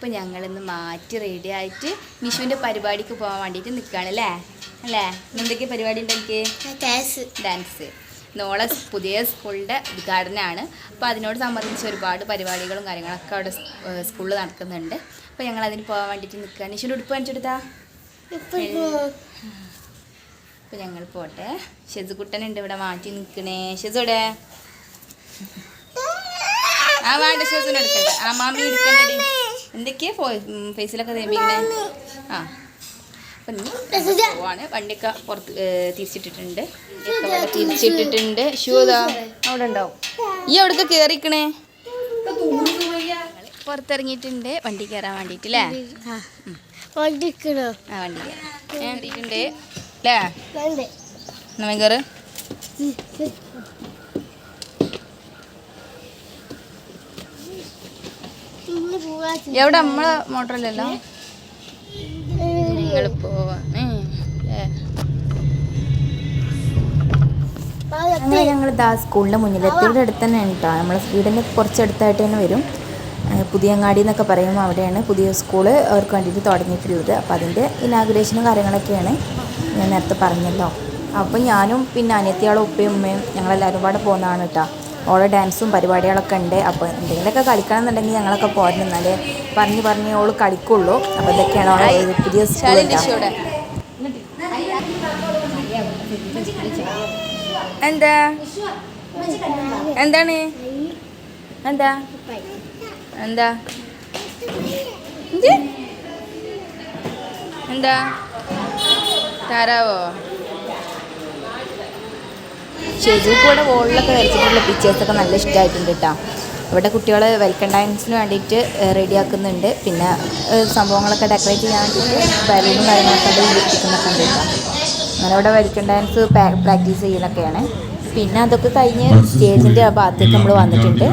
അപ്പം ഞങ്ങളിന്ന് മാറ്റി റെഡി ആയിട്ട് വിഷുവിന്റെ പരിപാടിക്ക് പോകാൻ വേണ്ടിയിട്ട് നിൽക്കുകയാണ് അല്ലേ? അല്ലേ എന്തൊക്കെ പരിപാടി ഉണ്ട് എനിക്ക് ഡാൻസ് ഡാൻസ് നോളെ പുതിയ സ്കൂളിന്റെ ഉദ്ഘാടനമാണ്. അപ്പോൾ അതിനോട് സംബന്ധിച്ച് ഒരുപാട് പരിപാടികളും കാര്യങ്ങളൊക്കെ അവിടെ സ്കൂളിൽ നടക്കുന്നുണ്ട്. അപ്പോൾ ഞങ്ങൾ അതിന് പോകാൻ വേണ്ടിയിട്ട് നിൽക്കുക നിഷുവിന്റെ ഉടുപ്പ് കാണിച്ചെടുത്താ അപ്പോൾ ഞങ്ങൾ പോട്ടെ. ഷെസുകുട്ടനുണ്ട് ഇവിടെ മാറ്റി നിൽക്കണേ ഷെസുടെ ആ വേണ്ട എടുക്കണ്ട ആ മാമി എടുക്കണ്ടടി എന്തൊക്കെയാ ഫേസിലൊക്കെ തേമ്പിക്കണേ? ആ. അപ്പം ഇനി പോവാണ്. വണ്ടിയൊക്കെ പുറത്ത് തിരിച്ചിട്ടിട്ടുണ്ട്. തിരിച്ചിട്ടിട്ടുണ്ട്. ഷൂ ഇതാ അവിടെ ഉണ്ടാവും ഈ അവിടേക്ക് കയറിക്കണേ പുറത്തിറങ്ങിയിട്ടുണ്ട്. വണ്ടി കയറാൻ വേണ്ടിയിട്ട് അല്ലേ വണ്ടി ആ വണ്ടി കയറാൻ വേണ്ടിയിട്ടുണ്ട്. അല്ലേ? കയറ് ഇന്ന് പോവാ എവിടെ? നമ്മളെ മോട്ടറിലല്ലോ നിങ്ങൾ പോവാണ് അങ്ങനെ ഞങ്ങൾ ദാ സ്കൂളിന്റെ മുന്നിലെത്തി. ഇവിടെ അടുത്ത് തന്നെയാണ് കേട്ടോ നമ്മളെ വീടിന്റെ കുറച്ച് അടുത്തായിട്ട് തന്നെ വരും. പുതിയങ്ങാടി എന്നൊക്കെ പറയുമ്പോൾ അവിടെയാണ് പുതിയ സ്കൂൾ അവർക്ക് വേണ്ടിയിട്ട് തുടങ്ങിയിട്ടുള്ളത്. അപ്പോൾ അതിന്റെ ഇനാഗുറേഷനും കാര്യങ്ങളൊക്കെയാണ് ഞാൻ നേരത്തെ പറഞ്ഞല്ലോ. അപ്പോൾ ഞാനും പിന്നെ അനിയത്തിയാളും ഉപ്പയും ഉമ്മയും ഞങ്ങളെല്ലാവരും കൂടെ പോകുന്നതാണ് കേട്ടോ ഓളെ ഡാൻസും പരിപാടികളൊക്കെ ഉണ്ട്. അപ്പോൾ എന്തെങ്കിലുമൊക്കെ കളിക്കണം എന്നുണ്ടെങ്കിൽ ഞങ്ങളൊക്കെ പോരണം എന്നാലേ പറഞ്ഞ് പറഞ്ഞ് ഓൾ കളിക്കുള്ളൂ. അപ്പോൾ ഇതൊക്കെയാണ് ഓളെ പുതിയ എന്താ? എന്താണ്? എന്താ? എന്താ? എന്താ? എന്താ? താറാവോ ഷെജു കൂടെ വോളിലൊക്കെ വരച്ചിട്ടുള്ള പിക്ചേഴ്സൊക്കെ നല്ല ഇഷ്ടമായിട്ടുണ്ട് കേട്ടോ ഇവിടെ കുട്ടികൾ വെൽക്കം ഡാൻസിന് വേണ്ടിയിട്ട് റെഡിയാക്കുന്നുണ്ട് പിന്നെ സംഭവങ്ങളൊക്കെ ഡെക്കറേറ്റ് ചെയ്യാൻ വേണ്ടിയിട്ട് ബലൂണും കാര്യങ്ങളൊക്കെ ഉണ്ട് ഇരിപ്പിക്കുന്നൊക്കെ ഉണ്ട് കേട്ടോ അങ്ങനെ ഇവിടെ വെൽക്കം ഡാൻസ് പ്രാക്ടീസ് ചെയ്യുന്നൊക്കെയാണ്. പിന്നെ അതൊക്കെ കഴിഞ്ഞ് സ്റ്റേജിന്റെ ആ ഭാഗത്തേക്ക് നമ്മൾ വന്നിട്ടുണ്ട്.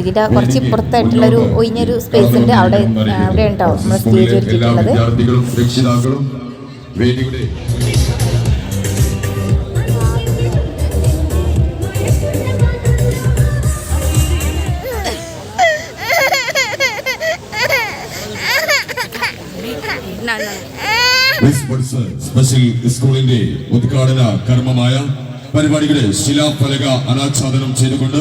ഇതിന്റെ കുറച്ച് ഇപ്പുറത്തായിട്ടുള്ളൊരു ഒഴിഞ്ഞൊരു സ്പേസ് ഉണ്ട്. അവിടെ അവിടെ ഉണ്ടാവും നമ്മൾ സ്റ്റേജ് ഒരുക്കിയിട്ടുള്ളത്. ബഡ്സ് സ്പെഷ്യൽ സ്കൂളിന്റെ ഉദ്ഘാടന കർമ്മമായ പരിപാടികളെ ശിലാഫലക അനാച്ഛാദനം ചെയ്തുകൊണ്ട്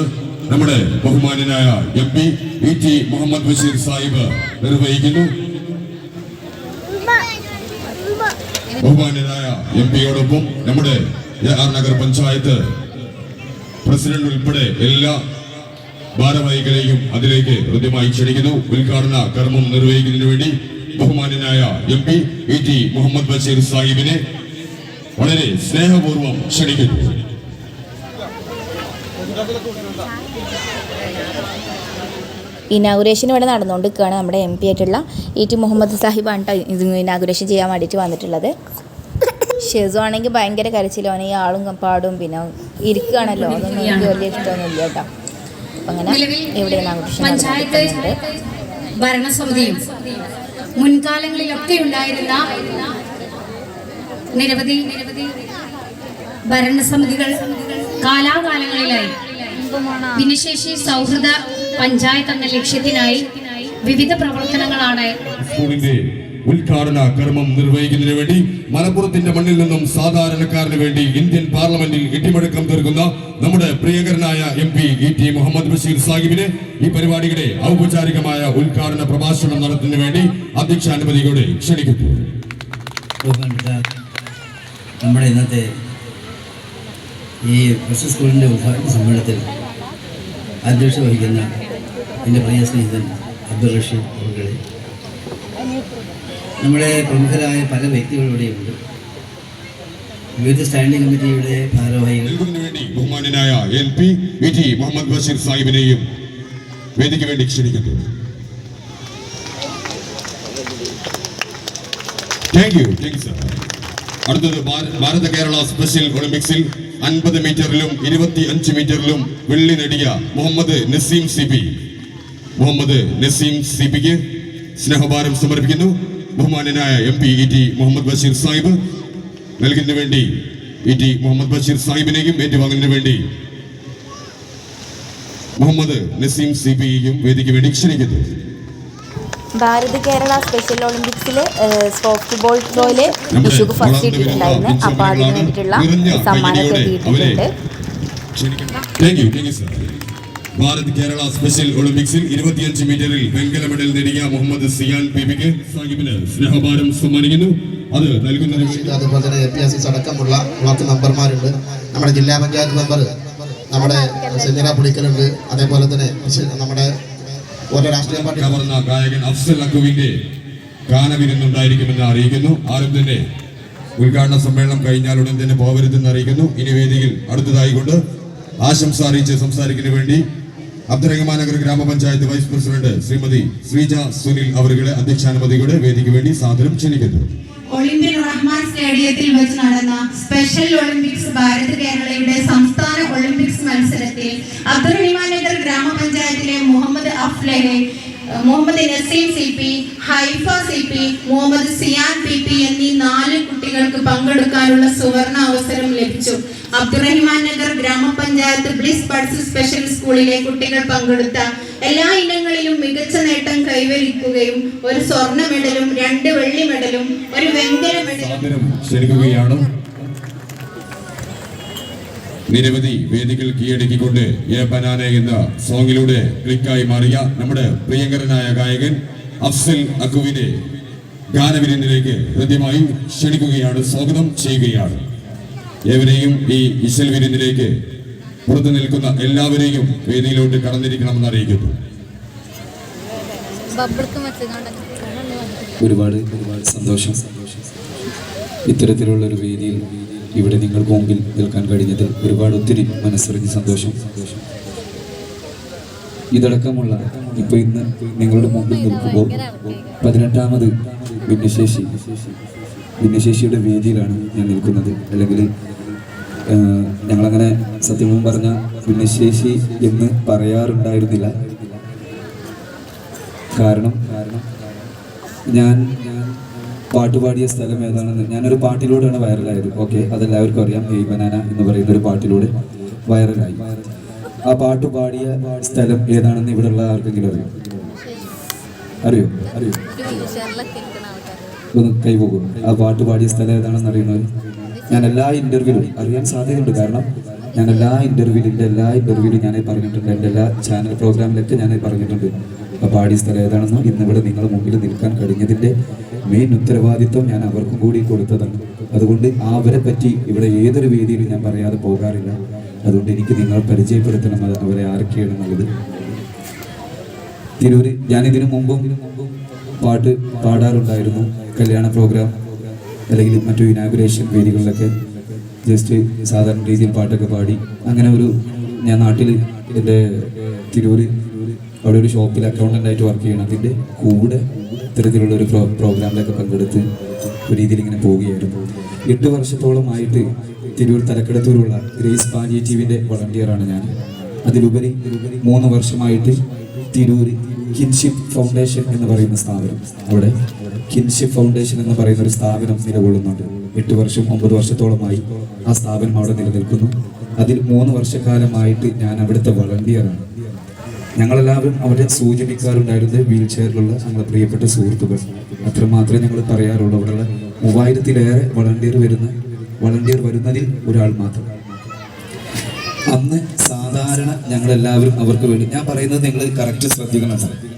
നമ്മുടെ ബഹുമാന്യനായ M P E T Muhammad Basheer Sahib നിർവഹിക്കുന്നു. ബഹുമാന്യനായ എം പിയോടൊപ്പം നമ്മുടെ A R Nagar panchayat president ഉൾപ്പെടെ എല്ലാ ഭാരവാഹികളെയും അതിലേക്ക് ഹൃദ്യമായി ക്ഷണിക്കുന്നു. ഉദ്ഘാടന കർമ്മം നിർവഹിക്കുന്നതിന് വേണ്ടി ബഹുമാന്യനായ M P E T Muhammad Basheer സാഹിബിനെ വളരെ സ്നേഹപൂർവം ക്ഷണിക്കുന്നു. ഇനാഗുറേഷൻ ഇവിടെ നടന്നുകൊണ്ടിരിക്കുകയാണ്. നമ്മുടെ എം പി ആയിട്ടുള്ള ഇ ടി മുഹമ്മദ് സാഹിബാണ് ഇത് ഇനാഗുറേഷൻ ചെയ്യാൻ വേണ്ടിയിട്ട് വന്നിട്ടുള്ളത്. ഷെസു ആണെങ്കിൽ ഭയങ്കര കരച്ചിലാണ് ഈ ആളും പാടും. പിന്നെ ഇരിക്കുകയാണല്ലോ. അതൊന്നും എനിക്ക് വലിയ ഇഷ്ടമൊന്നുമില്ല കേട്ടോ അപ്പം അങ്ങനെ ഇവിടെ ഇനാഗുറേഷൻ പഞ്ചായത്ത് ഭരണസമിതിയും മുൻകാലങ്ങളിലൊക്കെ ഉണ്ടായിരുന്ന നിരവധി നിരവധി ഭരണസമിതികൾ കാലാകാലങ്ങളിലായി. ഭിന്നശേഷി സൗഹൃദ പഞ്ചായത്ത് എന്ന ലക്ഷ്യത്തിനായി വിവിധ പ്രവർത്തനങ്ങളാണ് ഉദ്ഘാടന കർമ്മം നിർവഹിക്കുന്നതിന് വേണ്ടി മലപ്പുറത്തിന്റെ മണ്ണിൽ നിന്നും സാധാരണക്കാരന് വേണ്ടി ഇന്ത്യൻ പാർലമെന്റിൽ ഇട്ടിമടക്കം തീർക്കുന്ന നമ്മുടെ പ്രിയകരനായ M P E T Muhammad Basheer സാഹിബിനെ ഈ പരിപാടിയുടെ ഔപചാരികമായ ഉദ്ഘാടന പ്രഭാഷണം നടത്തുന്നതിന് വേണ്ടി അധ്യക്ഷാനുമതിയോടെ ക്ഷണിക്കുന്നു. നമ്മുടെ ഇന്നത്തെ ഈ ഫസ്റ്റ് സ്കൂളിന്റെ ഉദ്ഘാടന സമ്മേളനത്തിൽ അധ്യക്ഷ വഹിക്കുന്ന എന്റെ പ്രിയ സ്നേഹിതൻ അബ്ദുൾ റഷീദ് നമ്മുടെ പ്രമുഖരായ പല വ്യക്തികളിവിടെയുണ്ട് വിവിധ സ്റ്റാൻഡിംഗ് കമ്മിറ്റിയുടെ ഭാരവാഹികൾ. ബഹുമാന്യനായ N P E Muhammad Basheer സാഹിബിനെയും വേദിക്ക് വേണ്ടി ക്ഷണിക്കുന്നു. Thank you thank you sir അടുത്തത് ഭാര- ഭാരത കേരള സ്പെഷ്യൽ ഒളിമ്പിക്സിൽ അൻപത് മീറ്ററിലും ഇരുപത്തി അഞ്ച് മീറ്ററിലും വെള്ളി നേടിയ മുഹമ്മദ് നസീം സിബി മുഹമ്മദ് നസീം സിബിക്ക് സ്നേഹഭാരം സമർപ്പിക്കുന്നു. ബഹുമാന്യനായ M P E T Muhammad Basheer Sahib നൽകുന്നതിന് വേണ്ടി ഇ ടി മുഹമ്മദ് ബഷീർ സാഹിബിനെയും ഏറ്റുവാങ്ങുന്നതിന് വേണ്ടി മുഹമ്മദ് നസീം സി പിയും വേദിക്ക് വേണ്ടി ക്ഷണിക്കുന്നു. ഭാരത് കേരള സ്പെഷ്യൽ ഒളിമ്പിക്സിൽ സോഫ്റ്റ് ബോൾ ത്രോയിലെ വിഷുക്ക് ഫസ്റ്റ് കിട്ടിയിട്ടുണ്ടായിരുന്നു അപ്പോൾ അതിന്. വേണ്ടിയിട്ടുള്ള സമ്മാനം കിട്ടിയിട്ടുണ്ട്. ഭാരത് കേരള സ്പെഷ്യൽ ഒളിമ്പിക്സിൽ ഇരുപത്തിയഞ്ച് മീറ്ററിൽ വെങ്കല മെഡൽ നേടിയ മുഹമ്മദ് സിയാൻ ബീബിക്ക് സാഹിബിന് സ്നേഹഭാരം സമ്മാനിക്കുന്നു. അത് നൽകുന്നതിന് അതുപോലെ തന്നെ എ പി എസ് അടക്കമുള്ള ബ്ലോക്ക് മെമ്പർമാരുണ്ട്. നമ്മുടെ ജില്ലാ പഞ്ചായത്ത് മെമ്പർ നമ്മുടെ സെഞ്ചിറ പുളിക്കലുണ്ട്. അതേപോലെ തന്നെ നമ്മുടെ ഓരോ രാഷ്ട്രീയ പാർട്ടി കവർന്ന ഗായകൻ അഫ്സൽ അക്കുവിന്റെ ഗാനവിരുന്നുണ്ടായിരിക്കുമെന്ന് അറിയിക്കുന്നു. ആരും തന്നെ ഉദ്ഘാടന സമ്മേളനം കഴിഞ്ഞാൽ ഉടൻ തന്നെ പോകരുതെന്ന് അറിയിക്കുന്നു. ഇനി വേദിയിൽ അടുത്തതായിക്കൊണ്ട് ആശംസ അറിയിച്ച് സംസാരിക്കുന്നതിന് വേണ്ടി അബ്ദുറഹ്മാൻ നഗർ ഗ്രാമപഞ്ചായത്ത് വൈസ് പ്രസിഡന്റ് ശ്രീമതി ശ്രീജ സുനിൽ അവരുടെ അധ്യക്ഷാനുമതിയുടെ വേദിക്ക് വേണ്ടി സാദരം ക്ഷണിക്കുന്നു. ഒളിമ്പ്യൻ റഹ്മാൻ സ്റ്റേഡിയത്തിൽ വെച്ച് നടന്ന സ്പെഷ്യൽ ഒളിമ്പിക്സ് ഭാരത് കേരളയുടെ സംസ്ഥാന ഒളിമ്പിക്സ് മത്സരത്തിൽ അബ്ദുറഹ്മാൻ നഗർ ഗ്രാമപഞ്ചായത്തിലെ Muhammad അഫ്ലഹെ Muhammad Naseem C P Haifa C P Muhammad Siyan P P എന്നീ നാല് കുട്ടികൾക്ക് പങ്കെടുക്കാനുള്ള സുവർണ അവസരം ലഭിച്ചു. അബ്ദുറഹിമാൻ നഗർ ഗ്രാമപഞ്ചായത്ത് ബ്ലിസ് ബഡ്സ് സ്പെഷ്യൽ സ്കൂളിലെ കുട്ടികൾ പങ്കെടുത്ത എല്ലാ ഇനങ്ങളിലും മികച്ച നേട്ടം കൈവരിക്കുകയും ഒരു സ്വർണ മെഡലും രണ്ട് വെള്ളി മെഡലും ഒരു വെങ്കല മെഡലും. ക്ഷണിക്കുകയാണ് നിരവധി വേദികൾ കീഴടക്കിക്കൊണ്ട് എ ബനാന എന്ന സോങ്ങിലൂടെ ക്ലിക്കായി മാറിയ നമ്മുടെ പ്രിയങ്കരനായ ഗായകൻ അഫ്സിൽ അക്കുവിനെ ഗാനവിരുന്നിലേക്ക് ഹൃദ്യമായി ക്ഷണിക്കുകയാണ് സ്വാഗതം ചെയ്യുകയാണ്. ഏവരെയും ഈ ഇശൽ വിരുന്നിലേക്ക് പുറത്തു നിൽക്കുന്ന എല്ലാവരെയും വേദിയിലോട്ട് കടന്നിരിക്കണമെന്ന് അറിയിക്കുന്നു. ഒരുപാട് ഒരുപാട് സന്തോഷം. ഇത്തരത്തിലുള്ള ഒരു വേദിയിൽ ഇവിടെ നിങ്ങൾക്ക് മുമ്പിൽ നിൽക്കാൻ കഴിഞ്ഞതിൽ ഒരുപാട് ഒത്തിരി മനസ്സറിഞ്ഞ് സന്തോഷം. ഇതടക്കമുള്ള ഇപ്പൊ ഇന്ന് നിങ്ങളുടെ മുമ്പിൽ നിൽക്കുമ്പോൾ പതിനെട്ടാമത് ഭിന്നശേഷി. ഭിന്നശേഷിയുടെ വേദിയിലാണ് ഞാൻ നിൽക്കുന്നത്. അല്ലെങ്കിൽ ഞങ്ങളങ്ങനെ സത്യമം പറഞ്ഞ ഭിന്നശേഷി എന്ന് പറയാറുണ്ടായിരുന്നില്ല. കാരണം കാരണം ഞാൻ ഞാൻ പാട്ടുപാടിയ സ്ഥലം ഏതാണെന്ന് ഞാനൊരു പാട്ടിലൂടെയാണ് വൈറലായത്. ഓക്കെ അതെല്ലാവർക്കും അറിയാം. ഈ ബനാന എന്ന് പറയുന്ന ഒരു പാട്ടിലൂടെ വൈറലായി. ആ പാട്ട് പാടിയ സ്ഥലം ഏതാണെന്ന് ഇവിടെയുള്ള ആർക്കെങ്കിലും അറിയോ? അറിയോ? അറിയോ? ഒന്ന് കൈപോകും ആ പാട്ട് പാടിയ സ്ഥലം ഏതാണെന്ന് അറിയുന്നവർ ഞാൻ എല്ലാ ഇന്റർവ്യൂലും അറിയാൻ സാധ്യതയുണ്ട്. കാരണം ഞാൻ എല്ലാ ഇന്റർവ്യൂ എന്റെ എല്ലാ ഇന്റർവ്യൂലും ഞാൻ പറഞ്ഞിട്ടുണ്ട്. എന്റെ എല്ലാ ചാനൽ പ്രോഗ്രാമിലൊക്കെ ഞാൻ പറഞ്ഞിട്ടുണ്ട്. അപ്പോൾ പാടിയ സ്ഥലം ഏതാണെന്നോ ഇന്നിവിടെ നിങ്ങളുടെ മുമ്പിൽ നിൽക്കാൻ കഴിഞ്ഞതിന്റെ മെയിൻ ഉത്തരവാദിത്വം ഞാൻ അവർക്കും കൂടി കൊടുത്തതാണ്. അതുകൊണ്ട് അവരെ പറ്റി ഇവിടെ ഏതൊരു വേദിയിലും ഞാൻ പറയാതെ പോകാറില്ല. അതുകൊണ്ട് എനിക്ക് നിങ്ങൾ പരിചയപ്പെടുത്തണം. അത് അവരെ ആരൊക്കെയാണ് എന്നുള്ളത്. തിരൂര് ഞാൻ ഇതിനു മുമ്പും പാട്ട് പാടാറുണ്ടായിരുന്നു. കല്യാണ പ്രോഗ്രാം അല്ലെങ്കിൽ മറ്റു ഇനാഗുറേഷൻ വേദികളിലൊക്കെ ജസ്റ്റ് സാധാരണ രീതിയിൽ പാട്ടൊക്കെ പാടി അങ്ങനെ ഒരു ഞാൻ നാട്ടിൽ എന്റെ തിരൂർ അവിടെ ഒരു ഷോപ്പിൽ അക്കൗണ്ടന്റ് ആയിട്ട് വർക്ക് ചെയ്യണം. അതിന്റെ കൂടെ ഇത്തരത്തിലുള്ള ഒരു പ്രോ പ്രോഗ്രാമിലൊക്കെ പങ്കെടുത്ത് ഒരു രീതിയിൽ ഇങ്ങനെ പോവുകയായിരുന്നു. എട്ട് വർഷത്തോളമായിട്ട് തിരൂർ തലക്കെടുത്തൂരുള്ള ഗ്രേസ് പാലിയേറ്റീവിന്റെ വളണ്ടിയറാണ് ഞാൻ. അതിലുപരി മൂന്ന് വർഷമായിട്ട് തിരൂർ കിൻഷിപ്പ് ഫൗണ്ടേഷൻ എന്ന് പറയുന്ന സ്ഥാപനം അവിടെ കിൻഷിപ്പ് ഫൗണ്ടേഷൻ എന്ന് പറയുന്ന ഒരു സ്ഥാപനം നിലകൊള്ളുന്നുണ്ട്. എട്ട് വർഷം ഒമ്പത് വർഷത്തോളമായി ആ സ്ഥാപനം അവിടെ നിലനിൽക്കുന്നു. അതിൽ മൂന്ന് വർഷക്കാലമായിട്ട് ഞാൻ അവിടുത്തെ വളണ്ടിയറാണ്. ഞങ്ങളെല്ലാവരും അവരെ സൂചിപ്പിക്കാറുണ്ടായിരുന്നത് വീൽ ചെയറിലുള്ള ഞങ്ങളുടെ പ്രിയപ്പെട്ട സുഹൃത്തുക്കൾ. അത്ര മാത്രമേ ഞങ്ങൾ പറയാറുള്ളൂ. അവിടെയുള്ള മൂവായിരത്തിലേറെ വളണ്ടിയർ വരുന്ന വളണ്ടിയർ വരുന്നതിൽ ഒരാൾ മാത്രം. അന്ന് സാധാരണ ഞങ്ങളെല്ലാവരും അവർക്ക് വേണ്ടി ഞാൻ പറയുന്നത് നിങ്ങൾ കറക്റ്റ് ശ്രദ്ധിക്കണം സാർ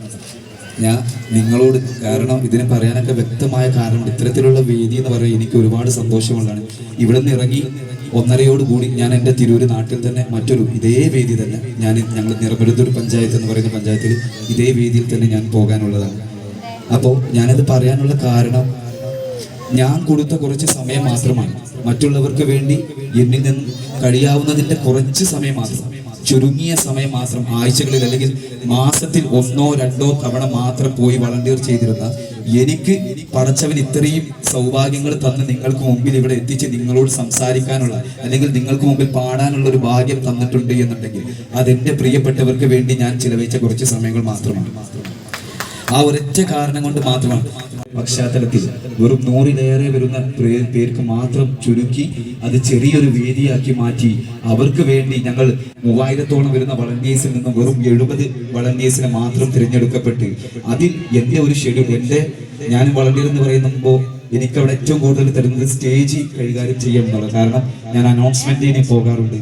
ഞാൻ നിങ്ങളോട് കാരണം ഇതിനെ പറയാനൊക്കെ വ്യക്തമായ കാരണം ഇത്തരത്തിലുള്ള വേദി എന്ന് പറയുന്നത് എനിക്ക് ഒരുപാട് സന്തോഷമുള്ളതാണ്. ഇവിടെ നിന്ന് ഇറങ്ങി ഒന്നരയോട് കൂടി ഞാൻ എന്റെ തിരൂര് നാട്ടിൽ തന്നെ മറ്റൊരു ഇതേ വേദി തന്നെ ഞാൻ ഞങ്ങൾ നിറമരുത്തൂർ പഞ്ചായത്ത് എന്ന് പറയുന്ന പഞ്ചായത്തിൽ ഇതേ വേദിയിൽ തന്നെ ഞാൻ പോകാനുള്ളതാണ്. അപ്പോൾ ഞാനത് പറയാനുള്ള കാരണം ഞാൻ കൊടുത്ത കുറച്ച് സമയം മാത്രമാണ്. മറ്റുള്ളവർക്ക് വേണ്ടി എന്നിൽ നിന്ന് കഴിയാവുന്നതിന്റെ കുറച്ച് സമയം മാത്രം. ചുരുങ്ങിയ സമയം മാത്രം ആഴ്ചകളിൽ അല്ലെങ്കിൽ മാസത്തിൽ ഒന്നോ രണ്ടോ തവണ മാത്രം പോയി വളണ്ടിയർ ചെയ്തിരുന്ന എനിക്ക് പടച്ചവൻ ഇത്രയും സൗഭാഗ്യങ്ങൾ തന്ന് നിങ്ങൾക്ക് മുമ്പിൽ ഇവിടെ എത്തിച്ച് നിങ്ങളോട് സംസാരിക്കാനുള്ള അല്ലെങ്കിൽ നിങ്ങൾക്ക് മുമ്പിൽ പാടാനുള്ള ഒരു ഭാഗ്യം തന്നിട്ടുണ്ട് എന്നുണ്ടെങ്കിൽ അതെന്റെ പ്രിയപ്പെട്ടവർക്ക് വേണ്ടി ഞാൻ ചിലവഴിച്ച കുറച്ച് സമയങ്ങൾ മാത്രമാണ്. ആ ഒരൊറ്റ കാരണം കൊണ്ട് മാത്രമാണ്. പശ്ചാത്തലത്തിൽ വെറും നൂറിലേറെ വരുന്ന പേർക്ക് മാത്രം ചുരുക്കി അത് ചെറിയൊരു വേദിയാക്കി മാറ്റി അവർക്ക് വേണ്ടി ഞങ്ങൾ മൂവായിരത്തോളം വരുന്ന വളണ്ടിയേഴ്സിൽ നിന്നും വെറും എഴുപത് വളണ്ടിയേഴ്സിനെ മാത്രം തിരഞ്ഞെടുക്കപ്പെട്ട് അതിൽ എന്റെ ഒരു ഷെഡ്യൂൾ എന്റെ ഞാൻ വളണ്ടിയർ എന്ന് പറയുമ്പോൾ എനിക്ക് അവിടെ ഏറ്റവും കൂടുതൽ തരുന്നത് സ്റ്റേജ് കൈകാര്യം ചെയ്യാൻ കാരണം ഞാൻ അനൗൺസ്മെന്റിന് പോകാറുണ്ട്.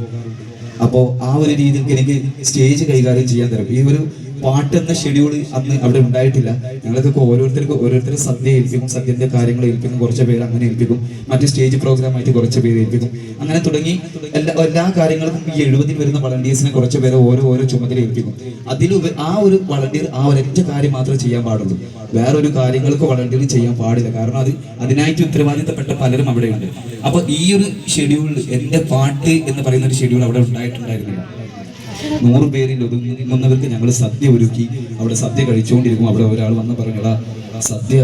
അപ്പോൾ ആ ഒരു രീതിക്ക് എനിക്ക് സ്റ്റേജ് കൈകാര്യം ചെയ്യാൻ തരും. ഈ ഒരു പാട്ട് എന്ന ഷെഡ്യൂൾ അന്ന് അവിടെ ഉണ്ടായിട്ടില്ല. ഞങ്ങളിതൊക്കെ ഓരോരുത്തർക്ക് ഓരോരുത്തർ സദ്യ ഏൽപ്പിക്കും സദ്യന്റെ കാര്യങ്ങൾ ഏൽപ്പിക്കും കുറച്ച് പേര് അങ്ങനെ ഏൽപ്പിക്കും. മറ്റ് സ്റ്റേജ് പ്രോഗ്രാം ആയിട്ട് കുറച്ച് പേര് ഏൽപ്പിക്കും. അങ്ങനെ തുടങ്ങി എല്ലാ എല്ലാ കാര്യങ്ങൾക്കും ഈ എഴുപതിൽ വരുന്ന വളണ്ടിയേഴ്സിനെ കുറച്ച് പേരെ ഓരോ ഓരോ ചുമതല ഏൽപ്പിക്കും. അതിൽ ആ ഒരു വളണ്ടിയർ ആ ഒരൊറ്റ കാര്യം മാത്രം ചെയ്യാൻ പാടുള്ളൂ. വേറൊരു കാര്യങ്ങൾക്ക് വളണ്ടിയർ ചെയ്യാൻ പാടില്ല. കാരണം അത് അതിനായിട്ട് ഉത്തരവാദിത്തപ്പെട്ട പലരും അവിടെയുണ്ട്. അപ്പൊ ഈ ഒരു ഷെഡ്യൂൾ എന്റെ പാട്ട് എന്ന് പറയുന്ന ഒരു ഷെഡ്യൂൾ അവിടെ ഉണ്ടായിട്ടുണ്ടായിരുന്നില്ല. നൂറ് പേരിൽ ഒതുങ്ങുന്നവർക്ക് ഞങ്ങൾ സദ്യ ഒരുക്കി. അവിടെ സദ്യ കഴിച്ചുകൊണ്ടിരിക്കും. അവിടെ ഒരാൾ വന്ന് പറഞ്ഞടാ സദ്യ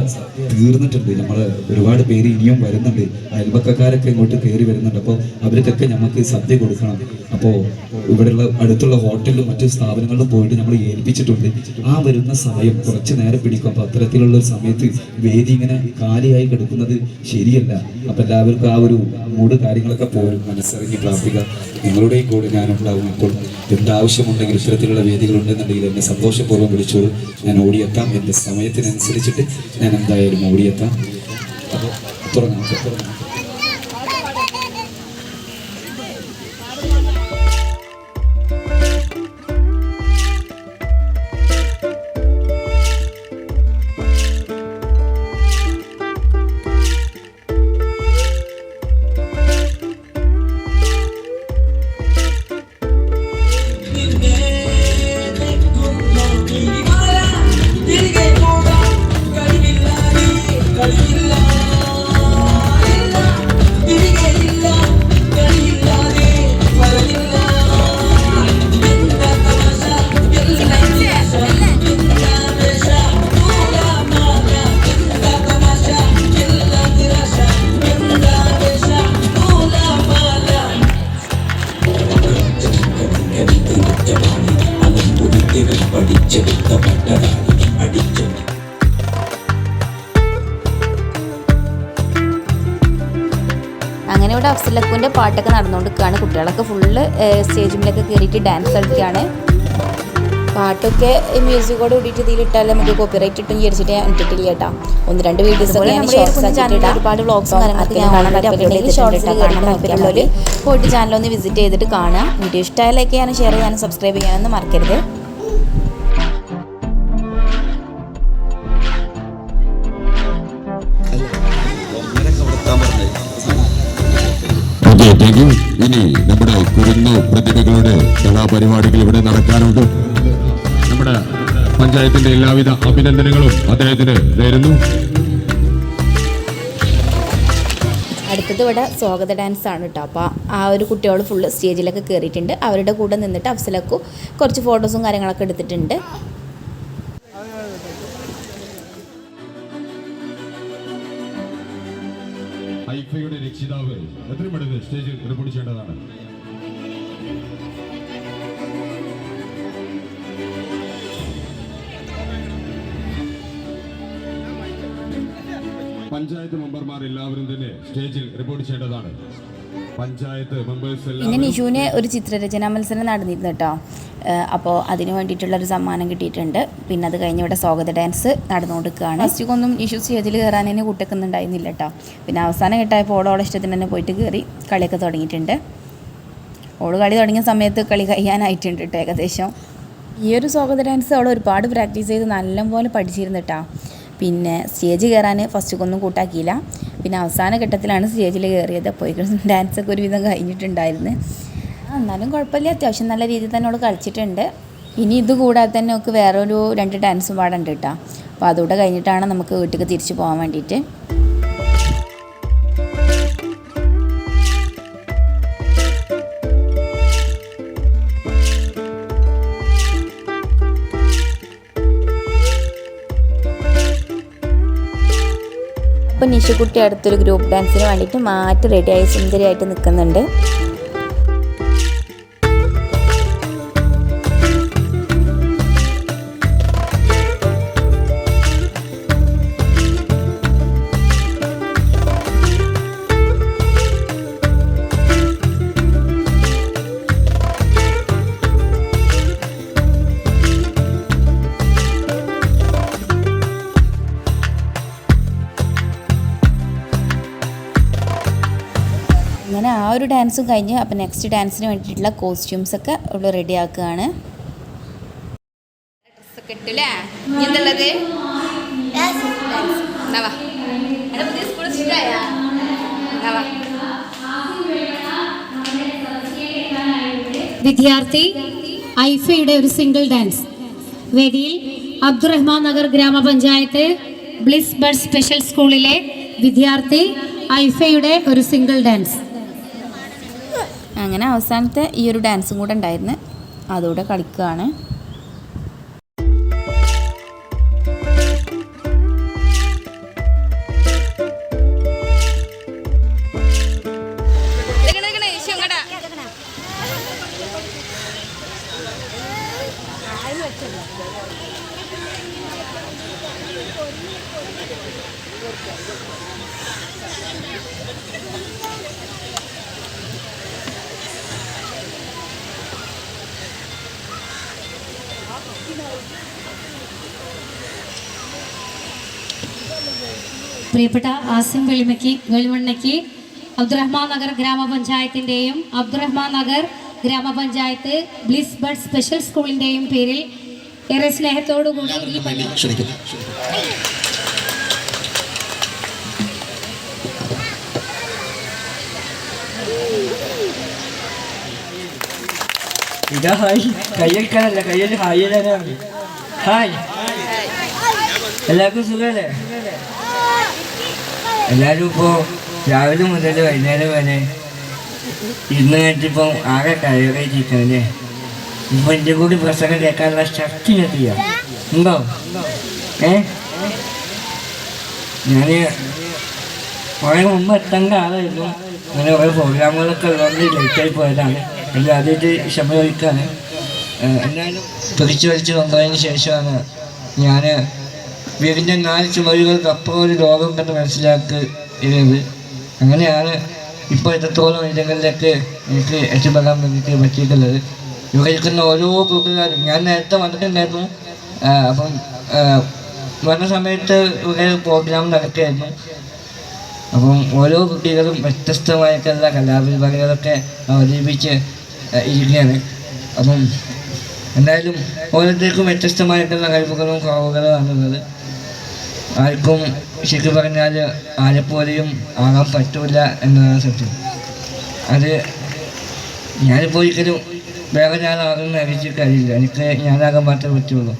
തീർന്നിട്ടുണ്ട്. നമ്മൾ ഒരുപാട് പേര് ഇനിയും വരുന്നുണ്ട്. അയൽപക്കക്കാരൊക്കെ ഇങ്ങോട്ട് കയറി വരുന്നുണ്ട്. അപ്പോൾ അവർക്കൊക്കെ നമുക്ക് സദ്യ കൊടുക്കണം. അപ്പോൾ ഇവിടെയുള്ള അടുത്തുള്ള ഹോട്ടലിലും മറ്റു സ്ഥാപനങ്ങളിലും പോയിട്ട് നമ്മൾ ഏൽപ്പിച്ചിട്ടുണ്ട്. ആ വരുന്ന സമയം കുറച്ച് നേരം പിടിക്കും. അപ്പോൾ അത്തരത്തിലുള്ള ഒരു സമയത്ത് വേദി ഇങ്ങനെ കാലിയായി കിടക്കുന്നത് ശരിയല്ല. അപ്പം എല്ലാവർക്കും ആ ഒരു മൂട് കാര്യങ്ങളൊക്കെ പോലും മനസ്സറിഞ്ഞ് പ്രാർത്ഥിക്കുക. നിങ്ങളുടെയും കൂടെ ഞാനുണ്ടാവും. അപ്പോൾ എന്താവശ്യമുണ്ടെങ്കിൽ ഇത്തരത്തിലുള്ള വേദികൾ ഉണ്ടെന്നുണ്ടെങ്കിൽ എന്നെ സന്തോഷപൂർവം വിളിച്ചോളൂ. ഞാൻ ഓടിയെത്താം. എന്റെ സമയത്തിനനുസരിച്ചിട്ട് ഞാൻ എന്തായാലും ഓടിയെത്താം. തുടങ്ങാം തുടങ്ങാം അങ്ങനെ ഇവിടെ അഫ്സലക്കുവിന്റെ പാട്ടൊക്കെ നടന്നുകൊണ്ടിരിക്കുകയാണ്. കുട്ടികളൊക്കെ ഫുള്ള് സ്റ്റേജിലേക്ക് കയറിയിട്ട് ഡാൻസ് കളിക്കുകയാണ്. പാട്ടൊക്കെ മ്യൂസിക്കോട് കൂടിയിട്ട് ഇതിലിട്ടാൽ നമുക്ക് കോപ്പിറൈറ്റ് ഇട്ടും വിചാരിച്ചിട്ട് ഞാൻ ഇട്ടിട്ടില്ല കേട്ടോ. ഒന്ന് രണ്ട് വീഡിയോസ് ഒക്കെ ഞാൻ ഷോർട്സ് ആക്കിയിട്ട് ഒരുപാട് വ്ളോഗ്സും കാര്യങ്ങളൊക്കെ ഞാൻ കാണാൻ പോയിട്ട് ചാനൽ ഒന്ന് വിസിറ്റ് ചെയ്തിട്ട് കാണുക വീഡിയോ ഇഷ്ടമായ ലൈക്ക് ചെയ്യാനും ഷെയർ ചെയ്യാനും സബ്സ്ക്രൈബ് ചെയ്യാനൊന്നും മറക്കരുത്. താങ്ക് ഇനി നമ്മുടെ കുരുന്നു പ്രതിഭകളുടെ കലാപരിപാടികൾ ഇവിടെ നടക്കാനുണ്ട്. നമ്മുടെ പഞ്ചായത്തിന്റെ എല്ലാവിധ അഭിനന്ദനങ്ങളും അദ്ദേഹത്തിന് നേരുന്നു. അടുത്തത് ഇവിടെ സ്വാഗത ഡാൻസ് ആണ് കേട്ടോ അപ്പോൾ ആ ഒരു കുട്ടികൾ ഫുള്ള് സ്റ്റേജിലൊക്കെ കയറിയിട്ടുണ്ട് അവരുടെ കൂടെ നിന്നിട്ട് അഫ്സലക്കു കുറച്ച് ഫോട്ടോസും കാര്യങ്ങളൊക്കെ എടുത്തിട്ടുണ്ട്. ഐഫയുടെ രക്ഷിതാവ് എത്രയും പെട്ടെന്ന് സ്റ്റേജിൽ റിപ്പോർട്ട് ചെയ്യേണ്ടതാണ് പഞ്ചായത്ത് മെമ്പർമാർ എല്ലാവരും തന്നെ സ്റ്റേജിൽ റിപ്പോർട്ട് ചെയ്യേണ്ടതാണ് പഞ്ചായത്ത് മെമ്പേഴ്സ് പിന്നെ നിഷുവിന് ഒരു ചിത്രരചനാ മത്സരം നടന്നിരുന്നു കേട്ടോ. അപ്പോൾ അതിന് വേണ്ടിയിട്ടുള്ളൊരു സമ്മാനം കിട്ടിയിട്ടുണ്ട്. പിന്നെ അത് കഴിഞ്ഞ് ഇവിടെ സ്വാഗത ഡാൻസ് നടന്നുകൊടുക്കുകയാണ് ഫസ്റ്റിക്കൊന്നും ഇഷ്യൂസ് സ്റ്റേജിൽ കയറാൻ തന്നെ കൂട്ടൊക്കുന്നുണ്ടായിരുന്നില്ല കേട്ടോ പിന്നെ അവസാനം കിട്ടായപ്പോൾ ഓളോടെ ഇഷ്ടത്തിന് തന്നെ പോയിട്ട് കയറി കളിയൊക്കെ തുടങ്ങിയിട്ടുണ്ട്. ഓൾ കളി തുടങ്ങിയ സമയത്ത് കളി കഴിയാനായിട്ടുണ്ട് കേട്ടോ ഏകദേശം. ഈ ഒരു സ്വാഗത ഡാൻസ് അവൾ ഒരുപാട് പ്രാക്ടീസ് ചെയ്ത് നല്ലപോലെ കേട്ടോ പിന്നെ സ്റ്റേജ് കയറാൻ ഫസ്റ്റൊന്നും കൂട്ടാക്കിയില്ല. പിന്നെ അവസാന ഘട്ടത്തിലാണ് സ്റ്റേജിൽ കയറിയത് അപ്പോൾ ഡാൻസൊക്കെ ഒരുവിധം കഴിഞ്ഞിട്ടുണ്ടായിരുന്നു. എന്നാലും കുഴപ്പമില്ല. അത്യാവശ്യം നല്ല രീതിയിൽ തന്നെ അവൾ കളിച്ചിട്ടുണ്ട്. ഇനി ഇത് കൂടാതെ തന്നെ നമുക്ക് വേറൊരു രണ്ട് ഡാൻസും പാടുണ്ട് കേട്ടോ. അപ്പോൾ അതുകൂടെ കഴിഞ്ഞിട്ടാണ് നമുക്ക് വീട്ടിലേക്ക് തിരിച്ചു പോകാൻ വേണ്ടിയിട്ട്. അപ്പോൾ നിഷുക്കുട്ടി അടുത്തൊരു ഗ്രൂപ്പ് ഡാൻസിന് വേണ്ടിയിട്ട് മാറ്റി റെഡിയായി സുന്ദരിയായിട്ട് നിൽക്കുന്നുണ്ട് അങ്ങനെ ആ ഒരു ഡാൻസും കഴിഞ്ഞ് അപ്പം നെക്സ്റ്റ് ഡാൻസിന് വേണ്ടിയിട്ടുള്ള കോസ്റ്റ്യൂംസ് ഒക്കെ അവൾ റെഡി ആക്കുകയാണ്. ഡ്രസ്സൊക്കെ ഇട്ടില്ലേ എന്തുള്ളത്? പുതിയ സ്കൂൾ ഇഷ്ടമായാ വിദ്യാർത്ഥി ഐഫയുടെ ഒരു സിംഗിൾ ഡാൻസ് വേദിയിൽ അബ്ദുറഹ്മാൻ നഗർ ഗ്രാമപഞ്ചായത്ത് ബ്ലിസ് ബഡ് സ്പെഷ്യൽ സ്കൂളിലെ വിദ്യാർത്ഥി ഐഫയുടെ ഒരു സിംഗിൾ ഡാൻസ് അങ്ങനെ അവസാനത്തെ ഈ ഒരു ഡാൻസും കൂടെ ഉണ്ടായിരുന്നു. അതോടെ കളിക്കുകയാണ് പ്രിയപ്പെട്ട ആസിം വെളിമയ്ക്ക് വെളിമണ്ണയ്ക്ക് അബ്ദുറഹ്മാൻ നഗർ ഗ്രാമപഞ്ചായത്തിന്റെയും അബ്ദുറഹ്മാൻ നഗർ ഗ്രാമപഞ്ചായത്ത് ബ്ലിസ് ബഡ് സ്പെഷ്യൽ സ്കൂളിന്റെയും പേരിൽ ഏറെ സ്നേഹത്തോടുകൂടി ഈ ക്ഷണിക്കുന്നു. ഇതാ ഹായ്. കയ്യെടുക്കാനല്ല കയ്യിൽ ഹായ് ഇടാനാണ് ഹായ്. എല്ലാവർക്കും സുഖമല്ലേ? എല്ലാവരും ഇപ്പോൾ രാവിലെ മുതൽ വൈകുന്നേരം വരെ ഇന്ന് കഴിഞ്ഞിട്ടിപ്പം ആകെ ടയറായിട്ടിരിക്കണല്ലേ ഇപ്പൊ എന്റെ കൂടി പ്രസംഗം കേൾക്കാനുള്ള ശക്തി കിട്ടിയ ഉണ്ടോ? ഏ? ഞാൻ കുറേ മുമ്പ് എത്തേണ്ട ആളായിരുന്നു അങ്ങനെ കുറേ പ്രോഗ്രാമുകളൊക്കെ ഉള്ളതുകൊണ്ട് ലേറ്റായി പോയതാണ്. എല്ലാം ആദ്യമായിട്ട് ക്ഷമ ചോദിക്കാണ്. എന്നാലും പിടിച്ചു വലിച്ച് കൊണ്ടുപോയതിന് ശേഷമാണ് ഞാൻ വീടിന്റെ നാല് ചുമരുകൾക്ക് അപ്പുറം ഒരു ലോകം കണ്ട് മനസ്സിലാക്കുന്നത് അങ്ങനെയാണ് ഇപ്പോൾ എത്രത്തോളം ഇടങ്ങളിലേക്ക് എനിക്ക് എത്തിപ്പെടാൻ വേണ്ടിയിട്ട് പറ്റിയിട്ടുള്ളത്. ഇവിടെ ഓരോ കൂട്ടുകാരും ഞാൻ നേരത്തെ വന്നിട്ടുണ്ടായിരുന്നു. അപ്പം വന്ന സമയത്ത് ഇവിടെ പ്രോഗ്രാം നടക്കുകയായിരുന്നു. അപ്പം ഓരോ കുട്ടികളും വ്യത്യസ്തമായിട്ടുള്ള കലാപരിപാടികളൊക്കെ അവതരിപ്പിച്ച് ഇരിക്കുകയാണ്. അപ്പം എന്തായാലും ഓരോരുത്തർക്കും വ്യത്യസ്തമായിട്ടുള്ള കഴിവുകളും കുറവുകളുമാണുള്ളത് ആർക്കും ശരിക്കും പറഞ്ഞാൽ ആരെപ്പോലെയും ആകാൻ പറ്റൂല എന്നതാണ് സത്യം. അത് ഞാനിപ്പോൾ ഒരിക്കലും വേറെ ഞാനാകുന്ന അറിയിച്ചിട്ട് കാര്യമില്ല. എനിക്ക് ഞാനാകാൻ മാത്രമേ പറ്റുള്ളൂ.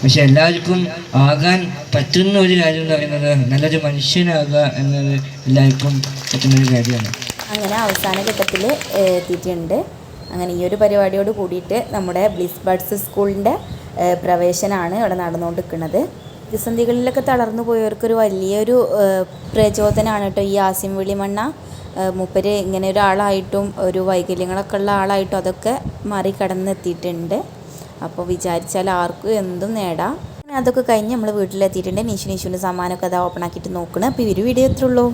പക്ഷെ എല്ലാവർക്കും ആകാൻ പറ്റുന്ന ഒരു കാര്യം എന്ന് പറയുന്നത് നല്ലൊരു മനുഷ്യനാകുക എന്നത് എല്ലാവർക്കും പറ്റുന്ന ഒരു കാര്യമാണ്. അങ്ങനെ അവസാന ഘട്ടത്തിൽ എത്തിയിട്ടുണ്ട് അങ്ങനെ ഈ ഒരു പരിപാടിയോട് കൂടിയിട്ട് നമ്മുടെ ബ്ലിസ് ബഡ്സ് സ്കൂളിന്റെ പ്രവേശനമാണ് ഇവിടെ നടന്നുകൊണ്ടിരിക്കുന്നത്. പ്രതിസന്ധികളിലൊക്കെ തളർന്നു പോയവർക്കൊരു വലിയൊരു പ്രചോദനമാണ് കേട്ടോ ഈ ആസിം വിളിമണ്ണ. മൂപ്പര് ഇങ്ങനെ ഒരാളായിട്ടും ഒരു വൈകല്യങ്ങളൊക്കെ ഉള്ള ആളായിട്ടും അതൊക്കെ മറികടന്നെത്തിയിട്ടുണ്ട്. അപ്പോൾ വിചാരിച്ചാൽ ആർക്കും എന്തും നേടാം. അതൊക്കെ കഴിഞ്ഞ് നമ്മൾ വീട്ടിലെത്തിയിട്ടുണ്ട്. നിഷു നിഷുവിന്റെ സമ്മാനമൊക്കെ അത് ഓപ്പൺ ആക്കിയിട്ട് നോക്കണം. അപ്പോൾ ഈ ഒരു വീഡിയോ എത്രയുള്ളൂ